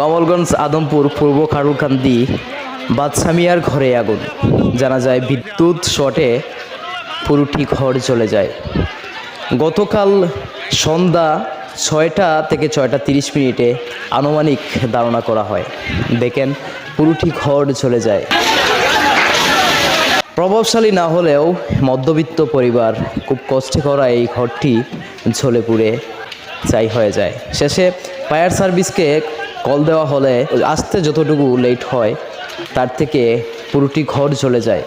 কমলগঞ্জ, আদমপুর, পূর্ব খারুলকান্দি বাদশামিয়ার ঘরে আগুন। জানা যায়, বিদ্যুৎ শটে পুরোটি ঘর চলে যায়। গতকাল সন্ধ্যা ছয়টা থেকে ছয়টা তিরিশ মিনিটে আনুমানিক ধারণা করা হয়, দেখেন পুরোটি ঘর চলে যায়। প্রভাবশালী না হলেও মধ্যবিত্ত পরিবার খুব কষ্টে করা এই ঘরটি ঝলে পুড়ে চাই হয়ে যায়। শেষে ফায়ার সার্ভিসকে কল দেওয়া হলে আসতে যতটুকু লেট হয় তার থেকে পুরোটি ঘর চলে যায়।